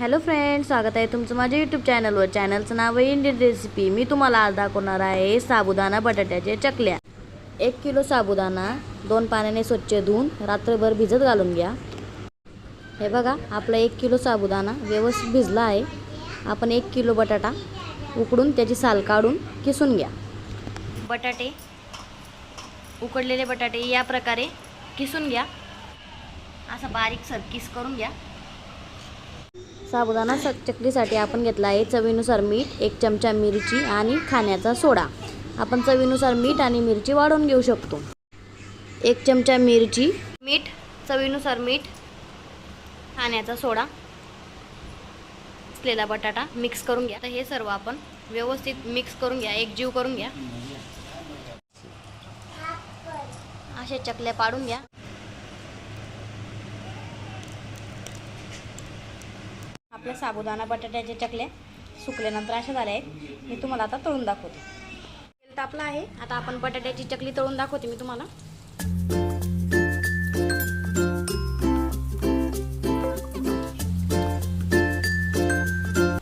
Hello friend स्वागत आहे तुमचं माझ्या यूट्यूब चॅनलवर चॅनलचं नाव आहे इंडियन रेसिपी मी तुम्हाला आज दाखवणार आहे साबुदाणा बटाट्याचे चकल्या. एक किलो साबुदाणा दोन पाण्याने स्वच्छ धुवून रात्रभर भिजत घालून घ्या. हे बघा आपला एक किलो साबुदाणा व्यवस्थित भिजला आहे. आपण एक किलो बटाटा उकडून त्याची साल काढून किसून घ्या. बटाटे उकडलेले बटाटे या प्रकारे किसून घ्या. असा बारीक सर किस करून घ्या. साबुदाणा स चकलीसाठी आपण घेतला आहे चवीनुसार मीठ एक चमचा मिरची आणि खाण्याचा सोडा. आपण चवीनुसार मीठ आणि मिरची वाढवून घेऊ शकतो. एक चमचा मिरची. मीठ चवीनुसार मीठ खाण्याचा सोडा. असलेला बटाटा मिक्स करून घ्या. तर हे सर्व आपण व्यवस्थित मिक्स करून घ्या. एक जीव करून घ्या. अशा चकल्या पाडून घ्या. आपल्या साबुदाणा बटाट्याच्या चकल्या सुकल्यानंतर अशा झाल्या आहेत. मी तुम्हाला आता तळून दाखवते. तेल तापलं आहे. आता आपण बटाट्याची चकली तळून दाखवते मी तुम्हाला.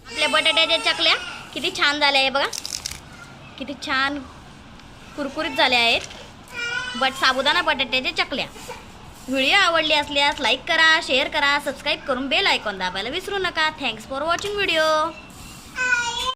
आपल्या बटाट्याच्या चकल्या किती छान झाल्या आहे बघा. किती छान कुरकुरीत झाल्या आहेत. बट साबुदाणा बटाट्याच्या चकल्या. व्हिडिओ आवडली असल्यास लाईक करा शेअर करा सबस्क्राईब करून बेल आयकॉन दाबायला विसरू नका. Thanks for watching video